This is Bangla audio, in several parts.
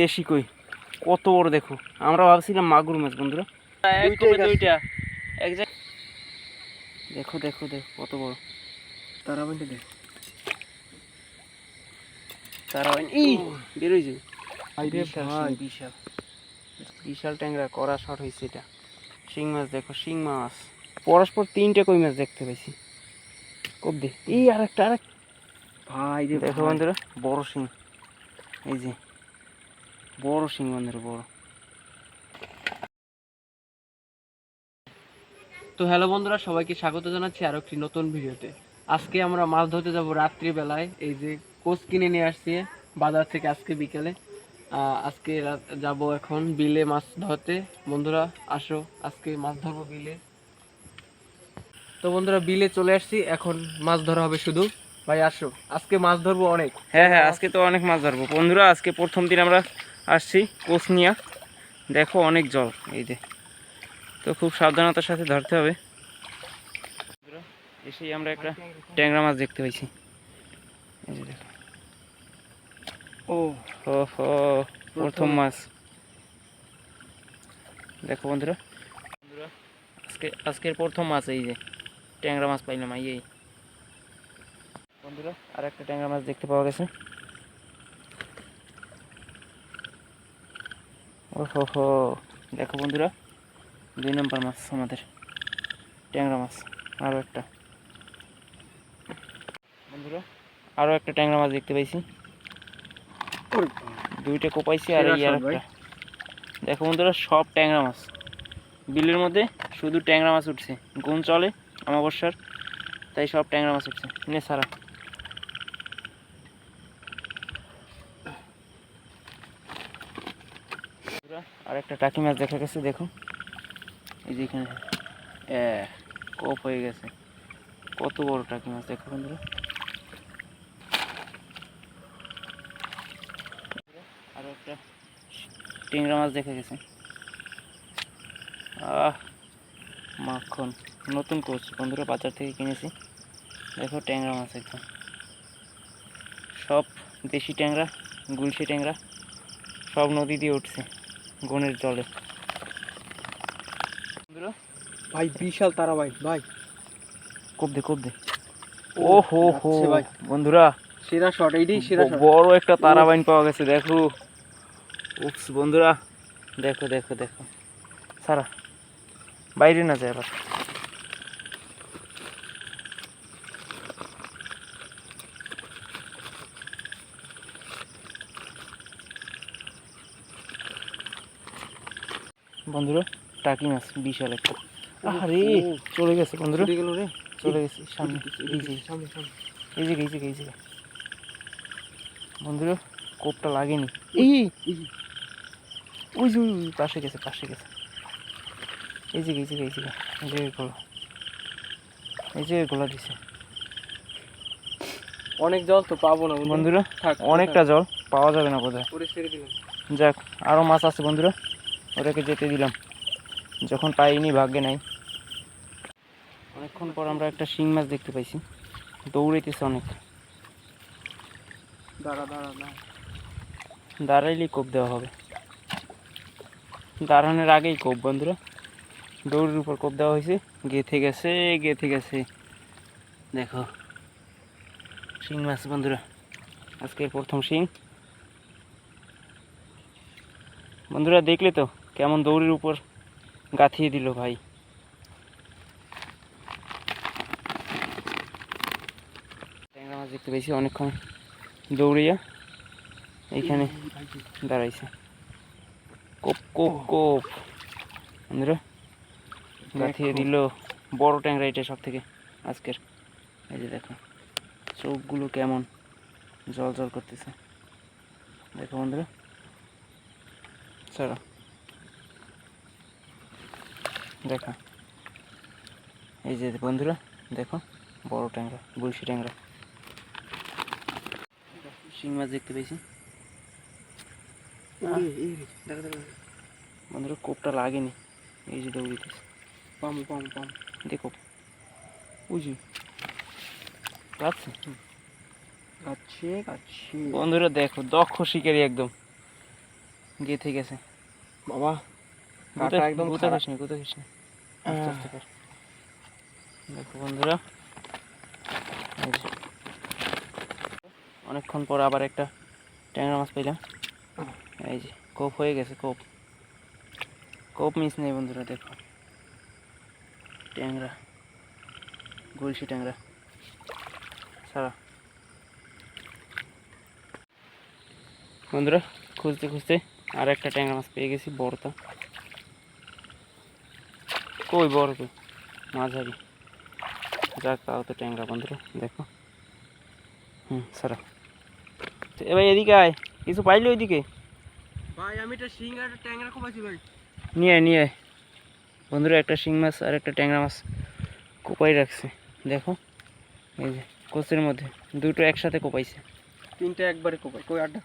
দেশি কই? কত বড় দেখো। আমরা ভাবছিলাম মাগুর মাছ বন্ধুরা। দুইটা এক দেখো দেখো দেখো কত বড়। তারা বলতে দে তারা এই বেরোই বিশাল বিশাল। ট্যাংরা শট হয়েছে এটা। শিং মাছ দেখো শিং মাছ। পরস্পর তিনটে কই মাছ দেখতে পাইছি। এই আরেকটা আরেক ভাই রে দেখো বন্ধুরা বড় শিং। এই যে বড় শিং বন্ধুরা বড়। তো হ্যালো বন্ধুরা সবাইকে স্বাগত জানাচ্ছি আরও একটি নতুন ভিডিওতে। আজকে আমরা মাছ ধরতে যাব রাত্রিবেলায় এই যে কোচ কিনে নিয়ে আসছি বাজার থেকে আজকে বিকেলে। আজকে যাব এখন বিলে মাছ ধরতে। বন্ধুরা আসো আজকে মাছ ধরবো বিলে। তো বন্ধুরা বিলে চলে আসছি এখন মাছ ধরা হবে শুধু। ভাই আসো আজকে মাছ ধরবো অনেক। হ্যাঁ হ্যাঁ আজকে তো অনেক মাছ ধরবো। বন্ধুরা আজকে প্রথম দিন আমরা আসছি কোচ নিয়ে। দেখো অনেক জল এই যে। তো খুব সাবধানতার সাথে ধরতে হবে। এসেই আমরা একটা ট্যাংরা মাছ দেখতে পাইছি। এই যে দেখো। ও হো প্রথম মাছ। দেখো বন্ধুরা। বন্ধুরা আজকে আজকের প্রথম মাছ এই যে। ট্যাংরা মাছ পাইলাম এই বন্ধুরা আর একটা ট্যাংরা মাছ দেখতে পাওয়া গেছে। ও হো দেখো বন্ধুরা দুই নম্বর মাছ আমাদের ট্যাংরা মাছ আরও একটা। বন্ধুরা আরও একটা ট্যাংরা মাছ দেখতে পাইছি। দুইটা কোপাইছি আর এই আর একটা দেখো বন্ধুরা সব ট্যাংরা মাছ। বিলের মধ্যে শুধু ট্যাংরা মাছ উঠছে। গুণ চলে অমাবস্যার তাই সব ট্যাংরা মাছ উঠছে। নে সারা বন্ধুরা, আর একটা টাকি মাছ দেখা গেছে দেখো। এই যে এখানে কোপ হয়ে গেছে। কত বড় টাকি মাছ দেখো বন্ধুরা। আরও একটা টিংরা মাছ দেখা গেছে। আহ, মাখন, নতুন কোচ বন্ধুরা বাজার থেকে কিনেছি। দেখো ট্যাংরা মাছ একদম। সব দেশি ট্যাংরা, গুলশি ট্যাংরা, সব নদী দিয়ে উঠছে। গনের জলে বন্ধুরা। ভাই বিশাল তারা ভাই ভাই। কোপ দে কোপ দে। ও হো। হো ভাই। বন্ধুরা সেরা শট এইটাই সেরা শট বড় একটা তারাবাইন পাওয়া গেছে দেখো। উফস বন্ধুরা। দেখো দেখো দেখো। সারা বাইরে না যায় আবার। বন্ধুরা টাকি মাছ বিশাল একটা। আরে চলে গেছে বন্ধুরা। গেল রে। চলে গেছে সামনে। এই যে সামনে সামনে। এই যে বন্ধুরা কোপটা লাগেনি। এই! এই ওই যে ওই পাশে গেছে পাশে গেছে। এই যে গেছে গেছে এই যে গোলা। এই যে গোলা দিছে। অনেক জল তো পাবো না বন্ধুরা অনেকটা জল পাওয়া যাবে না বোধহয়। যাক আরও মাছ আছে বন্ধুরা। ওটাকে যেতে দিলাম। যখন পাইনি ভাগ্যে নাই। অনেকক্ষণ পর আমরা একটা শিং মাছ দেখতে পাইছি। দৌড়াইতেছে অনেক। দাঁড়া দাঁড়া দাঁড়া। দাঁড়াইলেই কোপ দেওয়া হবে। দাঁড়ানোর আগেই কোপ বন্ধুরা। দৌড়ের উপর কোপ দেওয়া হয়েছে। গেঁথে গেছে গেঁথে গেছে। দেখো। শিং মাছ বন্ধুরা। আজকের প্রথম শিং। বন্ধুরা দেখলে তো? কেমন দৌড়ির উপর গাঁথিয়ে দিল ভাই। ট্যাংরা মাছ দেখতে পেয়েছি, অনেকক্ষণ দৌড়িয়া এইখানে দাঁড়াইছে। কোপ কোপ কোপ। বন্ধুরা, গাঁথিয়ে দিল বড় ট্যাংরা এটা সব থেকে আজকের। এই যে দেখো, চোখগুলো কেমন জল জল করতেছে। দেখো বন্ধুরা, চলো। দেখো। এই যে বন্ধুরা দেখো বড় ট্যাংরা বলশি ট্যাংরা। শিং মাছ দেখতে পেয়েছি। বন্ধুরা কোপটা লাগেনি। এই যে দৌড়িতেছে পাম পাম পাম। দেখো। যে। লাগছে? গাছে গাছে বন্ধুরা দেখো দক্ষ শিকারি একদম। গেথে গেছে। বাবা। কাটা একদম আস্তে আস্তে কর। দেখো বন্ধুরা অনেকক্ষণ পর আবার একটা ট্যাংরা মাছ পেলাম। এই যে কোপ হয়ে গেছে কোপ। কোপ মিস নেই বন্ধুরা দেখো। ট্যাংরা গলসি ট্যাংরা। সারা বন্ধুরা খুঁজতে খুঁজতে আর একটা ট্যাংরা মাছ পেয়ে গেছি বড়টা। কই বড় কই মাঝারি। যাক তাও তো ট্যাংরা বন্ধুরা দেখো। হুম সারা। তো এবার এদিকে আয়। কিছু পাইলে ওইদিকে? ভাই আমি এটা শিং আর একটা ট্যাংরা কোপাইছি ভাই। নিয়ে আয়, নিয়ে। বন্ধুরা একটা শিং মাছ আর একটা ট্যাংরা মাছ কোপাই রাখছে। দেখো এই যে কোচের মধ্যে। দুটো একসাথে কোপাইছে। তিনটা একবারে কোপাই। কই আড্ডা।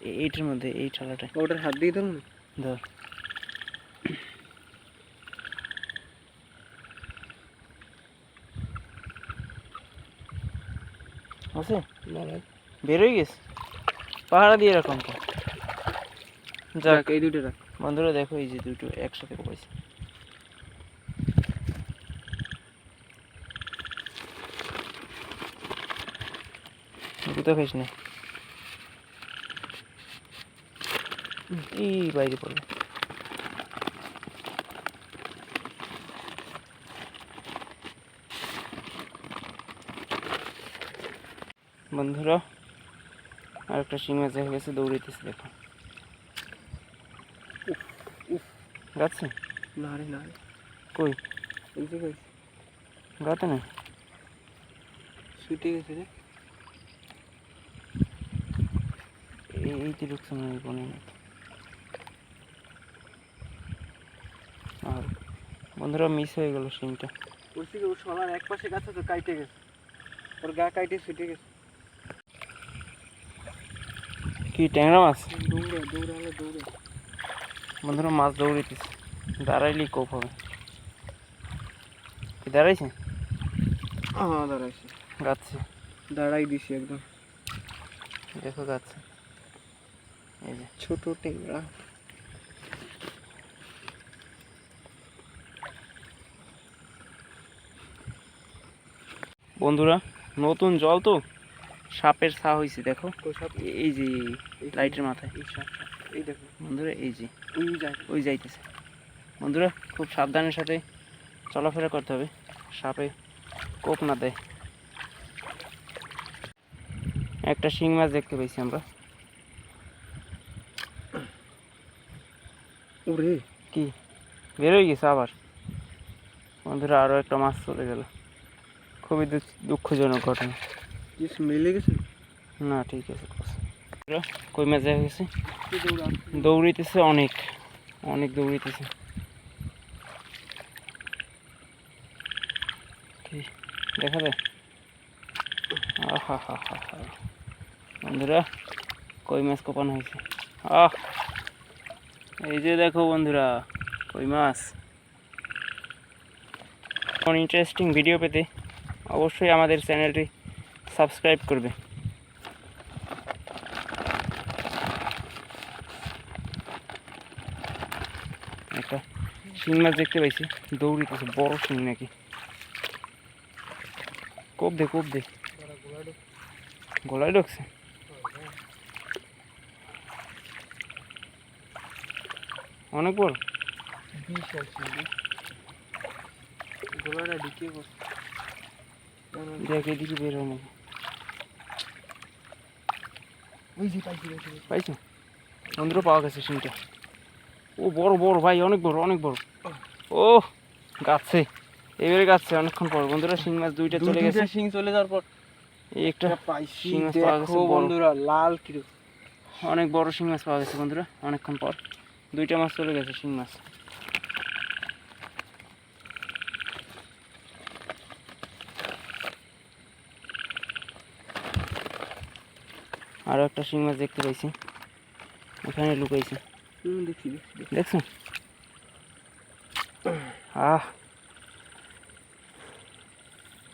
এ- এইটার মধ্যে এই ঠালাটায়। ওটার হাত দিয়ে ধরুন। ধর। আছে? বেরোই গেছে? পাহাড়া দিয়ে এরকম তো যাক এই দুটো রাখ। বন্ধুরা দেখো এই যে দুটো একসাথে কোপাইছে দুটো খাইস না। এই বাইরে পড়বে বন্ধুরা আর একটা শিং মাছ দেখা গেছে দৌড়াইতেছে দেখো। যাচ্ছে না রে না কই? এই যে কই গাতে না? ছুটে গেছে রে। এই না এই আর বন্ধুরা মিস হয়ে গেল শিংটা। বলছি ওর সলার এক পাশে গাছে তো কাইটে গেছে। ওর গা কাইটে ছুটে গেছে। কি ট্যাংরা মাছ? বন্ধুরা মাছ দৌড়াইতেছে। দাঁড়াইলেই কোপ হবে। কি দাঁড়াইছে? হ্যাঁ দাঁড়াইছে। গাচ্ছে। দাঁড়াই দিছি একদম। দেখো গাচ্ছে। এই যে। ছোট ট্যাংরা। বন্ধুরা নতুন জল তো? সাপের ছা হয়েছে দেখো। এই যে লাইটের মাথায়। এই দেখো। বন্ধুরা এই যে। ওই যাইতেছে। বন্ধুরা খুব সাবধানের সাথে চলাফেরা করতে হবে। সাপে কোপ না দেয়। একটা শিং মাছ দেখতে পেয়েছি আমরা। ওরে। কি? বেরোয় গেছে আবার। বন্ধুরা আরও একটা মাছ চলে গেল। খুবই দুঃখ- দুঃখজনক ঘটনা। মিলে গেছে? না ঠিক আছে কই মাছ দেখা গেছে? দৌড়িতেছে অনেক অনেক দৌড়িতেছে দেখা যায়? আহা হা হা হা বন্ধুরা কই মাছ কোপানো হয়েছে? আহ! এই যে দেখো বন্ধুরা কই মাছ? কোন ইন্টারেস্টিং ভিডিও পেতে অবশ্যই আমাদের চ্যানেলটি সাবস্ক্রাইব করবে। একটা শিং মাছ দেখতে পাইছি, দৌড়িতেছে, বড় শিং নাকি। কোপ দে কোপ দে। গলায় ঢুকছে। অনেক বড়। বিশাল ঢুকিয়ে দেখ, এদিকে বের হয় নাকি ওই যে পাইছি বন্ধুরা পাওয়া গেছে শিংটা ও বড় বড় ভাই অনেক বড় অনেক বড়। ও গাছে। এবারে গাছে অনেকক্ষণ পর। বন্ধুরা শিং মাছ দুইটা চলে গেছে। শিং চলে যাওয়ার পর। একটা পাইছি শিং মাছ পাওয়া গেছে বন্ধুরা লাল কিরো অনেক বড় শিং মাছ পাওয়া গেছে বন্ধুরা অনেকক্ষণ পর। দুইটা মাছ চলে গেছে শিং মাছ। আরও একটা শিং মাছ দেখতে পাইছি। এখানে লুকাইছি। দেখছি আহ।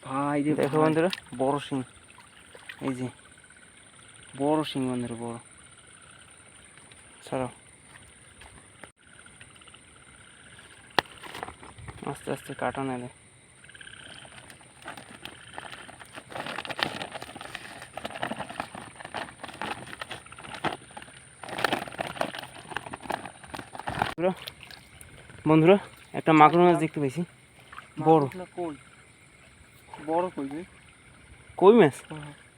ভাই রে দেখো। বন্ধুরা বড় শিং। এই যে বড় শিং বন্ধুরা বড়। ছাড়াও। আস্তে আস্তে কাটা নেবে বন্ধুরা বন্ধুরা একটা মাগুর মাছ দেখতে পেয়েছি বড়। কই? বড় কই কই মাছ?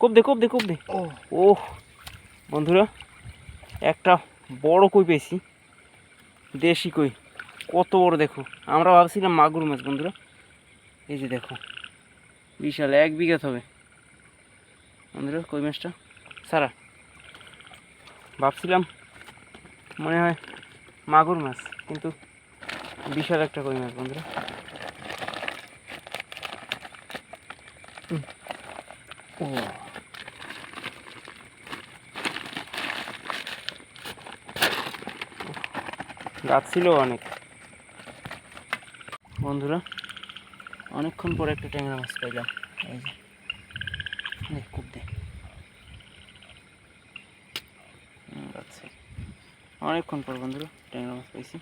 কোপ দে কোপ দে কোপ দে। ও। বন্ধুরা একটা বড় কই পেয়েছি দেশি কই। কত বড় দেখো। আমরা ভাবছিলাম মাগুর মাছ বন্ধুরা। এই যে দেখো বিশাল এক বিঘা হবে। বন্ধুরা কই মাছটা? সারা। ভাবছিলাম মনে হয় মাগুর মাছ কিন্তু বিশাল একটা কই মাছ বন্ধুরা। গাছ ছিল অনেক। বন্ধুরা অনেকক্ষণ পরে একটা ট্যাংরা মাছ পাইলাম। এই যে নে, কূপ দে হুম, গাছে। অনেকক্ষণ পর বন্ধুরা ট্যাংরা মাছ পাইছি।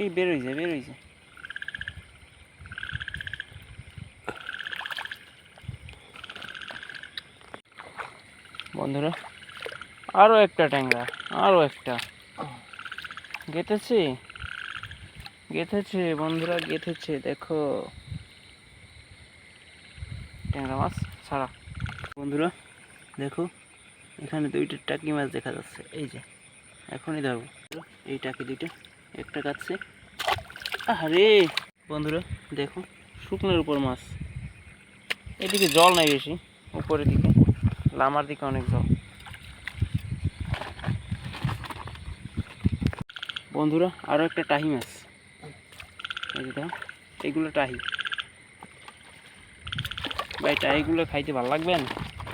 এই বেরোই যায় বেরোই যায় বন্ধুরা আরও একটা ট্যাংরা আরও একটা। গেঁথেছে গেঁথেছে, বন্ধুরা, গেঁথেছে, দেখো। ট্যাংরা মাছ, ছাড়া। বন্ধুরা, দেখো, এখানে দুইটা টাকি মাছ দেখা যাচ্ছে, এই যে। এখনই ধরবো। এই টাকি দুইটা, একটা কাটছে। আরে বন্ধুরা, দেখো, শুকনোর উপর মাছ। এদিকে জল নাই বেশি, উপরের দিকে। লামার দিকে অনেক জল। বন্ধুরা আরও একটা টাহি মাছ। এগুলো টাহি। ভাই, টাহিগুলো খাইতে ভালো লাগবে? না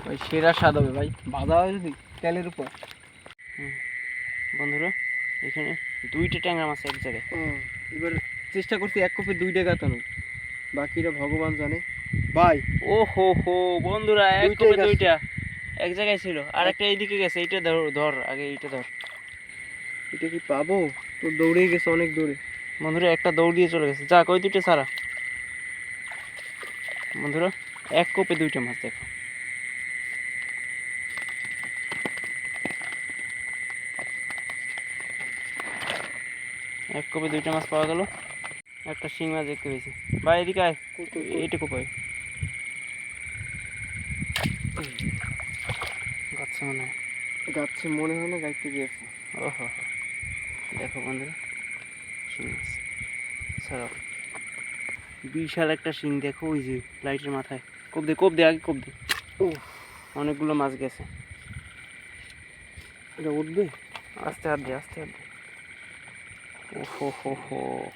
ভাই সেরা স্বাদ হবে ভাই। হয় যদি তেলের উপর। বন্ধুরা এখানে দুইটা ট্যাংরা মাছ এক জায়গায়। এবার চেষ্টা করছি এক কপি দুইটা গাতানো বাকিরা ভগবান জানে। ভাই ও হো হো বন্ধুরা এক কপে দুইটা। এক জায়গায় ছিল আর একটা এইদিকে গেছে এইটা ধর ধর আগে এইটা ধর। এটা কি পাবো? তো দৌড়েই গেছে অনেক দূরে। বন্ধুরা একটা দৌড় দিয়ে চলে গেছে। যাক ওই দুইটা সারা বন্ধুরা এক কোপে দুইটা মাছ দেখো এক কোপে দুইটা মাছ পাওয়া গেল। একটা শিং মাছ দেখতে পেয়েছি। ভাই এদিকে আয়। এইটা কোপাই গাছে মনে হয়। যাচ্ছে মনে হয় না গাইতে গিয়েছে। ওহো। দেখো বন্ধুরা শিং মাছ। ছাড়াও। বিশাল একটা শিং দেখো ওই যে লাইটের মাথায়। কোপ দে কোপ দে আগে কোপ দে। ও অনেকগুলো মাছ গেছে। এটা উঠবে? আস্তে হাত দে আস্তে হাত দে। ও হো হো। হো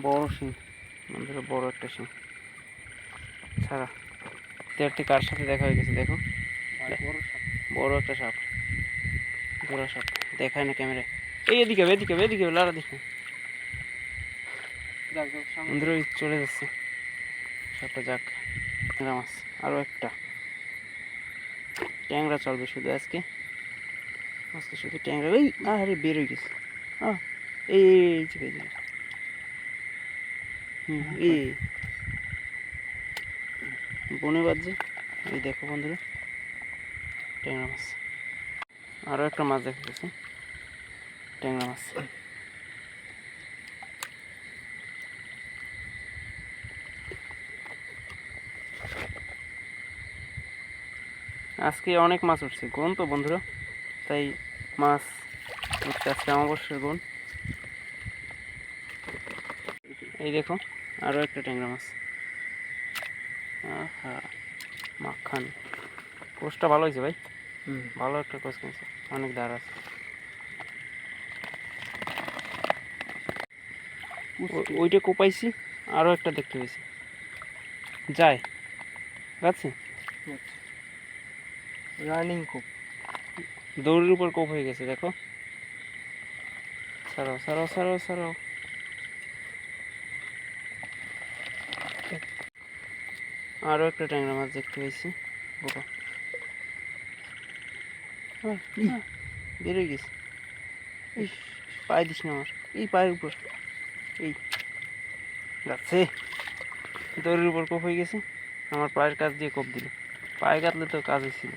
বড় শিং। বন্ধুরা বড় একটা শিং। ছাড়া দেখতে কার সাথে দেখা হয়ে গেছে দেখো? বড় একটা সাপ। গোড়া সাপ। দেখায় না ক্যামেরায় এই এদিকে এদিকে এদিকে লারা দেখো। যাক, যাক, বন্ধুরা চলে যাচ্ছে। সাপটা যাক। মাছ। আরও একটা। ট্যাংরা চলবে শুধু আজকে। আজকে শুধু ট্যাংরা। ওই আরে বের হয়ে গেছে। আহ, এই বনে বাজছে। এই দেখো বন্ধুরা, ট্যাংরা মাছ। আরও একটা মাছ দেখা গেছে। ট্যাংরা মাছ। আজকে অনেক মাছ উঠছে, গুণ তো বন্ধুরা। তাই মাছ উঠছে, আজকে অমাবস্যার গুণ। এই দেখো আরও একটা ট্যাংরা মাছ। আহা মাখান। কোষটা ভালো হয়েছে ভাই? হুম। ভালো একটা কোষ কিনছে অনেক দাঁড় আছে। ওইটা কোপাইছি আরও একটা দেখতে পেয়েছি যায়। গাছে রানিং কোপ। দৌড়ের উপর কোপ হয়ে গেছে দেখো। সারাও সারাও সারাও সারাও আরও একটা ট্যাংরা মাছ দেখতে পেয়েছি গোটা বেরোয় গেছে। ইস, পায়ে দিস না আমার। এই পায়ের উপর। এই। যাচ্ছে। দড়ির উপর কোপ হয়ে গেছে। আমার পায়ের কাজ দিয়ে কোপ দিল। পায়ে কাটলে তো কাজ হয়েছিল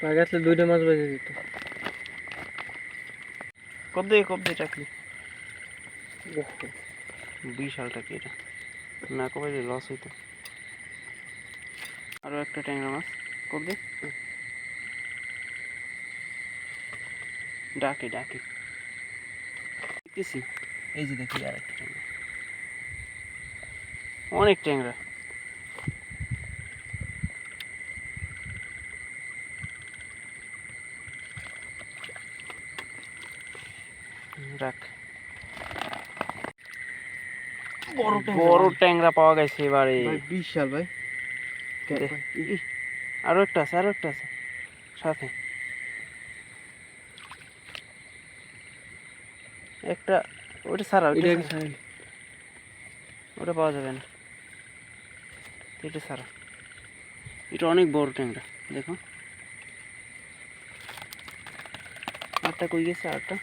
পায়ে গেছলে দুইটা মাছ বেজে দিত কোপ দিয়ে কোপ দিয়ে টাকলি বিশালটা কি এটা? না কোপাইলে লস হইতো। আরও একটা ট্যাংরা মাছ। দে ডাকে ডাকে। দেখতেছি। এই যে দেখি আর একটা ট্যাংরা। অনেক ট্যাংরা। রাখ। বড় ট্যাংরা পাওয়া গেছে এবারে। বিশাল ভাই। আরও একটা আছে আরও একটা আছে। সাথে। একটা ওটা সারা ওটা ওটা পাওয়া যাবে না। এটা সারা এটা অনেক বড় ট্যাংরা দেখো। আটটা কই গেছে আটটা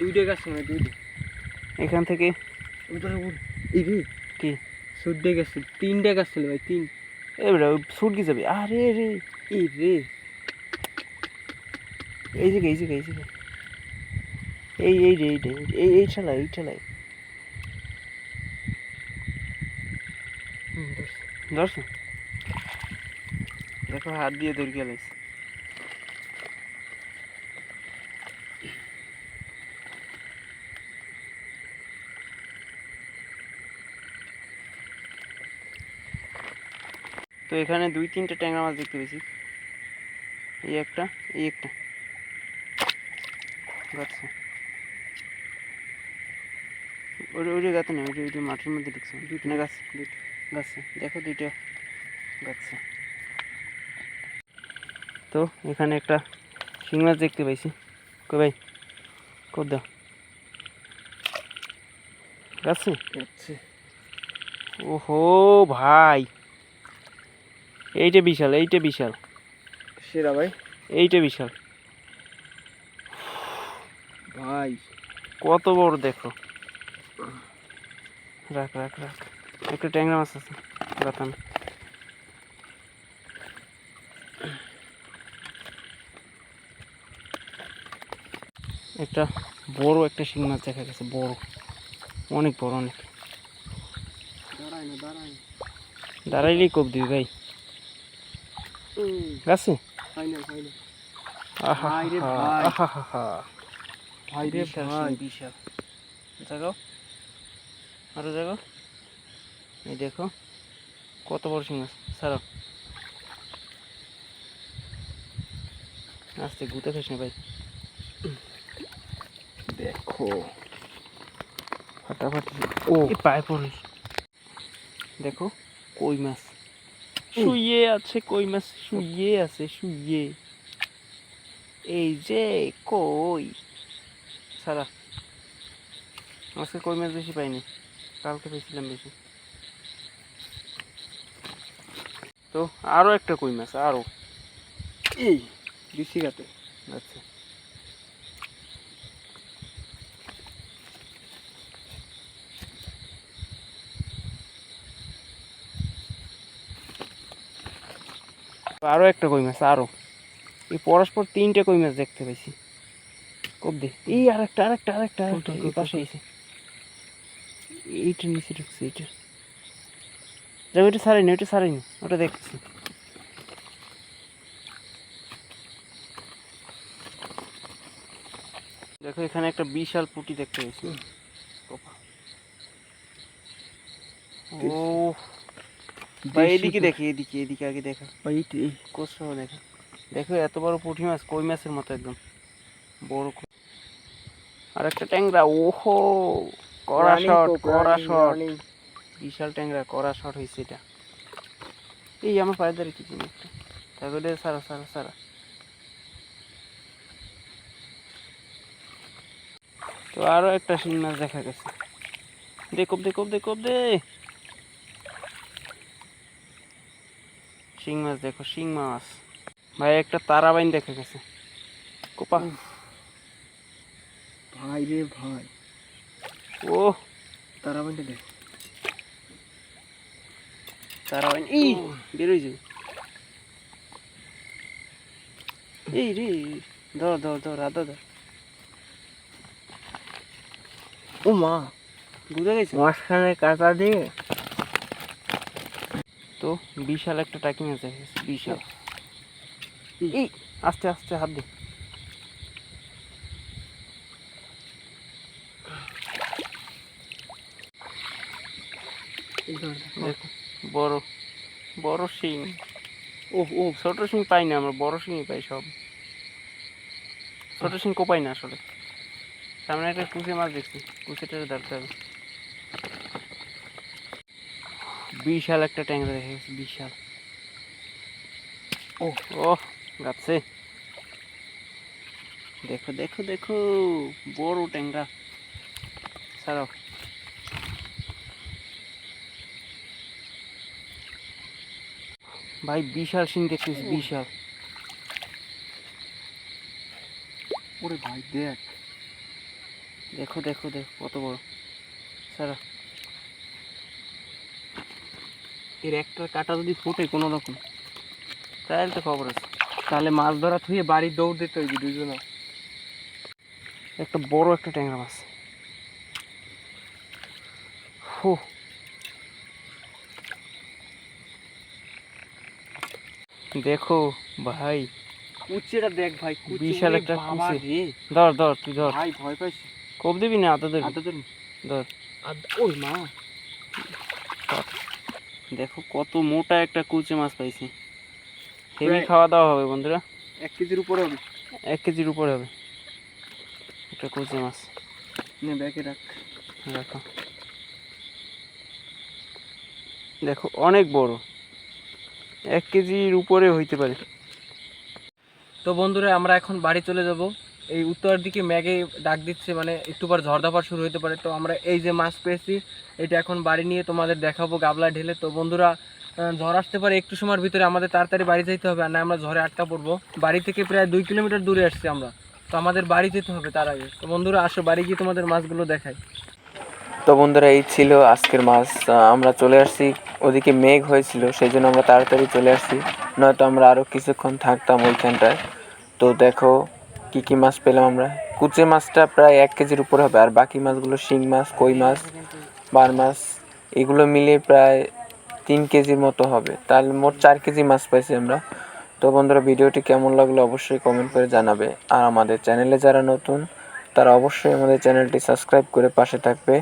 দুইটা গাছ না দুইটা। এখান থেকে কি? সুদ্দে গেছে তিনটা গাছ ছিল ভাই তিন। এবারে সুটকি যাবে? আরে রে। এই রে। এই জায়গায় এই জায়গায় এই জায়গায় এই এই রে এইটা এই এই ঠেলা এই ঠেলাই হুম, ধরছি। ধরছো? দেখো হাত দিয়ে ধরে গেলাইছে তো এখানে দুই তিনটে ট্যাংরা মাছ দেখতে পেয়েছি। এই একটা এই একটা। গাছে ওটা ওইটা গাছে নেই ওইটা ওইটা মাঠের মধ্যে ঢুকছে। দুইটা গাছ দুইটা গাছে। দেখো দুইটা গাছে। তো এখানে একটা শিং মাছ দেখতে পাইছি। কই ভাই? কর দাও? গাছে। ওহো ভাই। এইটা বিশাল এইটা বিশাল। সেরা ভাই। এইটা বিশাল। ভাই। কত বড় দেখো। রাখ রাখ রাখ। একটা ট্যাংরা মাছ আছে গাতান একটা বড় একটা শিং মাছ দেখা গেছে বড়। অনেক বড় অনেক। দাঁড়াইলেই কোপ দিবি ভাই। গাছে আরও জাগাও এই দেখো কত বড় শিং আছে। সারা আস্তে গুতে খাস না ভাই। দেখো। ফাটাফাটি। ও। পায়ে পড়িস। দেখো কই মাছ। শুয়ে আছে কই মাছ? শুয়ে আছে শুয়ে এই যে কই? সারা আজকে কই মাছ বেশি পাইনি? কালকে পেয়েছিলাম বেশি। তো আরও একটা কই মাছ আরও। এই দিছি গাতে আচ্ছা। আরও একটা কই মাছ আরও। এই পরস্পর তিনটে কই মাছ দেখতে পাইছি। কব দে। এই আরেকটা আরেকটা আরেকটা আরেকটা। কোনটা, এই পাশে এসে এইটার নিচে ঢুকছে এইটা। যাবে ওইটা সারাইনি ওইটা সারাইনি ওটা দেখছি। দেখো এখানে একটা বিশাল পুটি দেখতে পেয়েছি ও ভাই এদিকে। দেখি এদিকে এদিকে আগে দেখা। ভাই দেখো। দেখো এত বড় পুঁটি মাছ কই মাছের মতো একদম। বড় আর একটা ট্যাংরা ওহো কড়া শট কড়া শট। বিশাল ট্যাংরা কড়া শট হয়েছে এটা। এই আমার পায়ে ধরে কি জিনিস একটা? তারপরে সারা সারা সারা। তো আরও একটা শিং মাছ দেখা গেছে। দে কোপ দে কোপ দে কোপ দে শিং মাছ দেখো শিং মাছ। ভাই একটা তারাবাইন দেখা গেছে। কোপা। ভাই রে ভাই। ও তারাবাইনটা দেখ। তারাবাইন ই! বেরোই যাবে। এই রে। ধর ধর ধর আদা ধর। ও মা। বুঝা গেছে। মাঝখানে কাটা দিয়ে তো বিশাল একটা টাকি মাছ দেখা গেছে বিশাল এই আস্তে আস্তে হাত দে। দেখো। বড় বড় শিং। ও ও ছোট শিং পাই না আমরা বড় শিংই পাই সব। ছোট শিং কোপাই না আসলে। সামনে একটা কুচে মাছ দেখছি কুচেটা ধরতে হবে। বিশাল একটা ট্যাংরা দেখা গেছে বিশাল। ও ও গাছে দেখো দেখো দেখো বড় ট্যাংরা। ছাড়াও ভাই বিশাল সিং দেখতেছি বিশাল। ওরে ভাই দেখ। দেখো দেখো দেখো কত বড়। সারা এর একটা কাটা যদি ফোটে কোনো রকম তাহলে তো খবর আছে। তাহলে মাছ ধরা থুয়ে বাড়ি দৌড় দিতে হইবে দুজনে। একটা বড় একটা ট্যাংরা মাছ। হো দেখো ভাই কুচিটা দেখ ভাই বিশাল একটা কুচি। ধর ধর তুই ধর। ভাই ভয় পাইছি কোপ দিবি না আদা দিবি আদা ধর। ধর ওই মা। দেখো কত মোটা একটা কুচে মাছ পাইছি। হেভি খাওয়া দাওয়া হবে বন্ধুরা। এক কেজির উপরে হবে। এক কেজির উপরে হবে একটা কুচে মাছ। নে ব্যাগে রাখ। দেখো দেখো অনেক বড়। এক কেজির উপরে হইতে পারে। তো বন্ধুরা আমরা এখন বাড়ি চলে যাব। এই উত্তরের দিকে ম্যাগে ডাক দিচ্ছে মানে একটু পর ঝড়দাপার শুরু হতে পারে। তো আমরা এই যে মাছ পেয়েছি, এটা এখন বাড়ি নিয়ে তোমাদের দেখাবো গাবলা ঢেলে। তো বন্ধুরা ঝড় আসতে পারে, একটু সময়ের ভিতরে আমাদের তাড়াতাড়ি বাড়ি যেতে হবে, আর না আমরা ঝড়ে আটকা পড়ব। বাড়ি থেকে প্রায় দুই কিলোমিটার দূরে আসছি আমরা। তো আমাদের বাড়ি যেতে হবে তার আগে। তো বন্ধুরা, আসো, বাড়ি গিয়ে তোমাদের মাছগুলো দেখাই। তো বন্ধুরা, এই ছিল আজকের মাছ। আমরা চলে আসছি, ওদিকে মেঘ হয়েছিল সেই জন্য আমরা তাড়াতাড়ি চলে আসছি। নয়তো আমরা আরও কিছুক্ষণ থাকতাম ওইখানটায়। তো দেখো কি কি মাছ পেলাম আমরা? কুচে মাছটা প্রায় এক কেজির উপরে হবে, আর বাকি মাছগুলো শিং মাছ, কই মাছ, বার মাছ, এগুলো মিলিয়ে প্রায় তিন কেজির মতো হবে। তাহলে মোট চার কেজি মাছ পাইছি আমরা। তো বন্ধুরা, ভিডিওটি কেমন লাগল অবশ্যই কমেন্ট করে জানাবে। আর আমাদের চ্যানেলে যারা নতুন, তারা অবশ্যই আমাদের চ্যানেলটি সাবস্ক্রাইব করে পাশে থাকবে।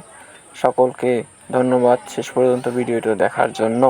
সকলকে ধন্যবাদ শেষ পর্যন্ত ভিডিওটি দেখার জন্য।